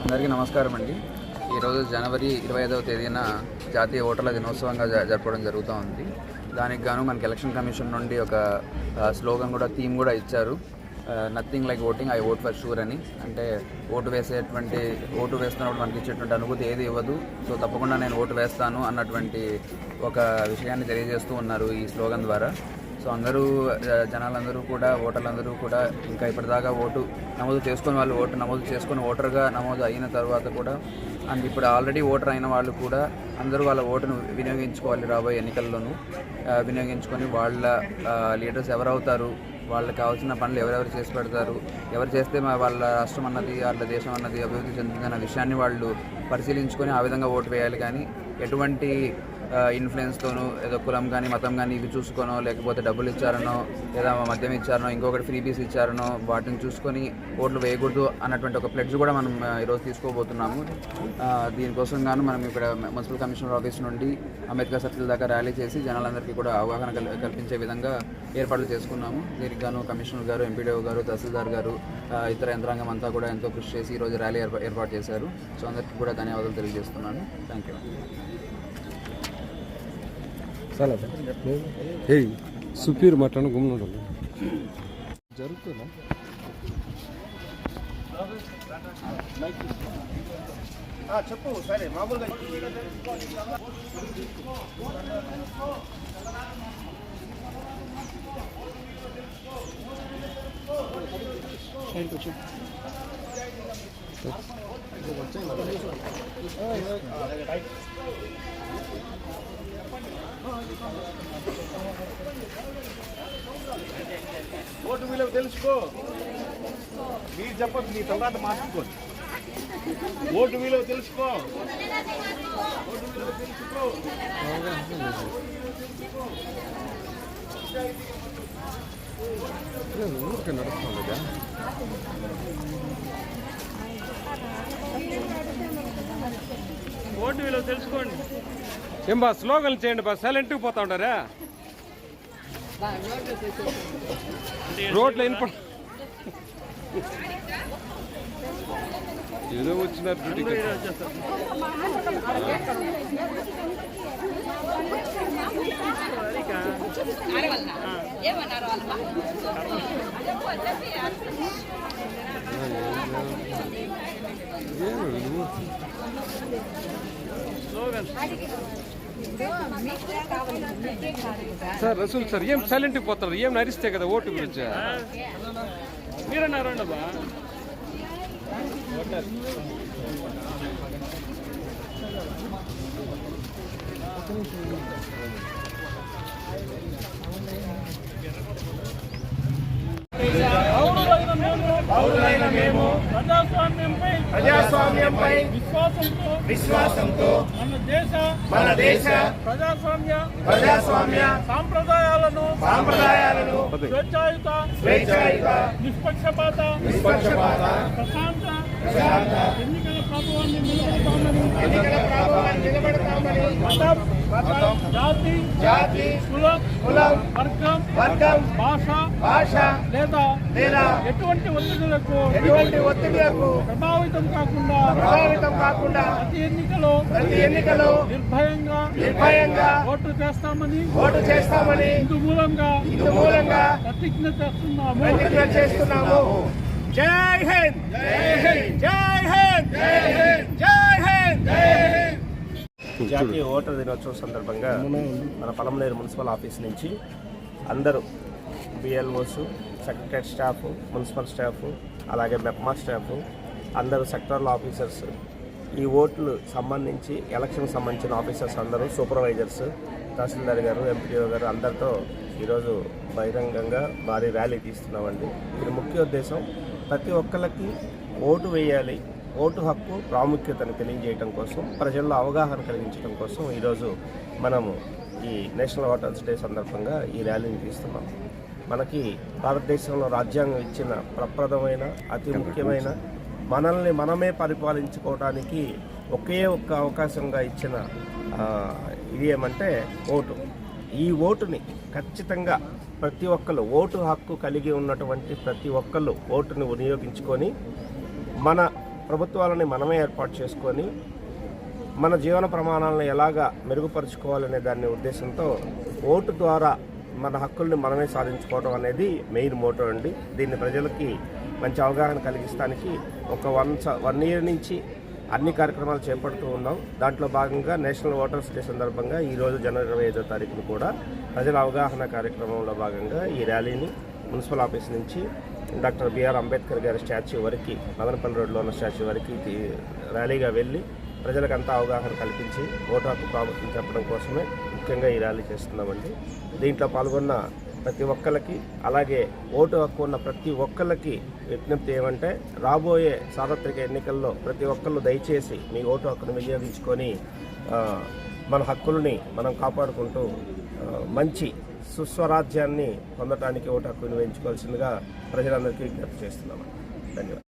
అందరికీ నమస్కారం అండి. ఈరోజు జనవరి ఇరవై ఐదవ తేదీన జాతీయ ఓటర్ల దినోత్సవంగా జ- జరపడం జరుగుతూ ఉంది. దానికి గాను మనకి ఎలక్షన్ కమిషన్ నుండి ఒక స్లోగన్ కూడా థీమ్ కూడా ఇచ్చారు. Nothing like voting I vote for sure అని. అంటే ఓటు వేసేటువంటి ఓటు వేస్తున్నప్పుడు మనకి ఇచ్చేటువంటి అనుభూతి ఏది ఇవ్వదు. సో తప్పకుండా నేను ఓటు వేస్తాను అన్నటువంటి ఒక విషయాన్ని తెలియజేస్తూ ఉన్నారు ఈ స్లోగన్ ద్వారా. సో అందరూ జనాలందరూ కూడా ఓటర్లందరూ కూడా ఇంకా ఇప్పటిదాకా ఓటు నమోదు చేసుకుని వాళ్ళు ఓటు నమోదు చేసుకుని ఓటర్గా నమోదు అయిన తర్వాత కూడా అండ్ ఇప్పుడు ఆల్రెడీ ఓటర్ అయిన వాళ్ళు కూడా అందరూ వాళ్ళ ఓటును వినియోగించుకోవాలి రాబోయే ఎన్నికల్లోనూ. వినియోగించుకొని వాళ్ళ లీడర్స్ ఎవరవుతారు వాళ్ళకి కావాల్సిన పనులు ఎవరెవరు చేసి పెడతారు ఎవరు చేస్తే మా వాళ్ళ రాష్ట్రం అన్నది వాళ్ళ దేశం అన్నది అభివృద్ధి చెందుతుందన్న విషయాన్ని వాళ్ళు పరిశీలించుకొని ఆ విధంగా ఓటు వేయాలి. కానీ ఎటువంటి ఇన్ఫ్లుయెన్స్తోనూ ఏదో కులం కానీ మతం కానీ ఇవి చూసుకోనో లేకపోతే డబ్బులు ఇచ్చారనో లేదా మద్యం ఇచ్చారనో ఇంకొకటి ఫ్రీ బీస్ ఇచ్చారనో వాటిని చూసుకొని ఓట్లు వేయకూడదు అన్నటువంటి ఒక ప్లెడ్జ్ కూడా మనం ఈరోజు తీసుకోబోతున్నాము. దీనికోసం గాను మనం ఇక్కడ మున్సిపల్ కమిషనర్ ఆఫీస్ నుండి అంబేద్కర్ సర్కిల్ దాకా ర్యాలీ చేసి జనాలందరికీ కూడా అవగాహన కల్- కల్పించే విధంగా ఏర్పాట్లు చేసుకున్నాము. దీనికి గాను కమిషనర్ గారు ఎంపీడీఓ గారు తహసీల్దార్ గారు ఇతర యంత్రాంగం అంతా కూడా ఎంతో కృషి చేసి ఈరోజు ర్యాలీ ఏర్పా- ఏర్పాటు చేశారు. సో అందరికీ కూడా ధన్యవాదాలు తెలియజేస్తున్నాను. థ్యాంక్ యూ చాలా ఏయ్ సుపీర్ మటన్ గుమ్ముడు జరుగుతుందా చెప్పు సరే మామూలుగా ఓటు విలువ తెలుసుకో. మీరు చెప్పదు మీ తర్వాత మార్చుకోండి. ఓటు విలువ తెలుసుకో. ఓటు విలువ తెలుసుకో. ఊరికే నడుస్తుండగా ఓటు విలువ తెలుసుకోండి. ఏం బా స్లోగన్లు చేయండి బా సైలెంట్కి పోతా ఉంటారా? రోడ్లు ఇన్ప ఏదో వచ్చిన డ్యూటీకి సార్ రసూల్ సార్ ఏం సైలెంట్కి పోతారు ఏం నరిస్తే కదా ఓటు గురించి మీరన్నారు అబ్బా పౌరులైన మేము ప్రజాస్వామ్యంపై ప్రజాస్వామ్యంపై విశ్వాసంతో విశ్వాసంతో మన దేశ మన దేశ ప్రజాస్వామ్య ప్రజాస్వామ్య సాంప్రదాయాలను సాంప్రదాయాలను స్వేచ్ఛాయుత స్వేచ్ఛాయుత నిష్పక్షపాత నిష్పక్షపాత ప్రశాంత ప్రశాంత ఎన్నికల ప్రభుత్వాన్ని నిలబెడతామని ఎన్నికల ప్రభావాన్ని నిలబెడతామని మతం మతం జాతి జాతి కులం కులం వర్గం వర్గం భాష భాష లేదా లేదా ఎటువంటి ఒత్తిడులకు ఎటువంటి ఒత్తిడిలకు ప్రభావితం కాకుండా ప్రభావితం కాకుండా ప్రతి ఎన్నికలో ప్రతి ఎన్నికలో నిర్భయంగా నిర్భయంగా ఓటు చేస్తామని ఓటు చేస్తామని ఇందు మూలంగా ఇందు మూలంగా ప్రతిజ్ఞ చేస్తున్నాము. ప్రతిజ్ఞ చేస్తున్నాము. జై హింద్! జై హింద్! జై హింద్! జై హింద్! జై హింద్! జై హింద్ జాతీయ ఓటర్ దినోత్సవం సందర్భంగా మన పలమనేరు మున్సిపల్ ఆఫీస్ నుంచి అందరూ BLOs secretary staff municipal staff అలాగే మెప్మా స్టాఫ్ అందరూ సెక్టరల్ ఆఫీసర్స్ ఈ ఓట్లు సంబంధించి ఎలక్షన్ సంబంధించిన ఆఫీసర్స్ అందరూ సూపర్వైజర్స్ తహసీల్దార్ గారు ఎంపీడీఓ గారు అందరితో ఈరోజు బహిరంగంగా భారీ ర్యాలీ తీస్తున్నామండి. దీని ముఖ్య ఉద్దేశం ప్రతి ఒక్కళ్ళకి ఓటు వేయాలి ఓటు హక్కు ప్రాముఖ్యతను తెలియజేయడం కోసం ప్రజల్లో అవగాహన కలిగించడం కోసం ఈరోజు మనము ఈ నేషనల్ ఓటర్స్ డే సందర్భంగా ఈ ర్యాలీని తీస్తున్నాం. మనకి భారతదేశంలో రాజ్యాంగం ఇచ్చిన ప్రప్రదమైన అతి ముఖ్యమైన మనల్ని మనమే పరిపాలించుకోవడానికి ఒకే ఒక్క అవకాశంగా ఇచ్చిన ఇది ఏమంటే ఓటు. ఈ ఓటుని ఖచ్చితంగా ప్రతి ఒక్కరు ఓటు హక్కు కలిగి ఉన్నటువంటి ప్రతి ఒక్కళ్ళు ఓటుని వినియోగించుకొని మన ప్రభుత్వాలని మనమే ఏర్పాటు చేసుకొని మన జీవన ప్రమాణాలను ఎలాగా మెరుగుపరుచుకోవాలనే దాని ఉద్దేశంతో ఓటు ద్వారా మన హక్కుల్ని మనమే సాధించుకోవడం అనేది మెయిన్ మోటో అండి. దీన్ని ప్రజలకి మంచి అవగాహన కలిగిస్తానికి ఒక వన్ వన్ ఇయర్ నుంచి అన్ని కార్యక్రమాలు చేపడుతూ ఉన్నాం. దాంట్లో భాగంగా నేషనల్ ఓటర్స్ డే సందర్భంగా ఈరోజు జనవరి ఇరవై ఐదో తారీఖున కూడా ప్రజల అవగాహన కార్యక్రమంలో భాగంగా ఈ ర్యాలీని మున్సిపల్ ఆఫీస్ నుంచి డాక్టర్ బిఆర్ అంబేద్కర్ గారి స్టాచ్యూ వరకు మదనపల్లి రోడ్లో ఉన్న స్టాచ్యూ వరకు ర్యాలీగా వెళ్ళి ప్రజలకంతా అవగాహన కల్పించి ఓటు హక్కు ప్రాముఖ్యం చెప్పడం కోసమే ముఖ్యంగా ఈ ర్యాలీ చేస్తున్నామండి. దీంట్లో పాల్గొన్న ప్రతి ఒక్కరికి అలాగే ఓటు హక్కు ఉన్న ప్రతి ఒక్కరికి విజ్ఞప్తి ఏమంటే రాబోయే సార్వత్రిక ఎన్నికల్లో ప్రతి ఒక్కళ్ళు దయచేసి మీ ఓటు హక్కును వినియోగించుకొని మన హక్కుల్ని మనం కాపాడుకుంటూ మంచి సుస్వరాజ్యాన్ని పొందడానికి ఓటు హక్కు వినియోగించుకోవాల్సిందిగా ప్రజలందరికీ విజ్ఞప్తి చేస్తున్నాము ధన్యవాదాలు.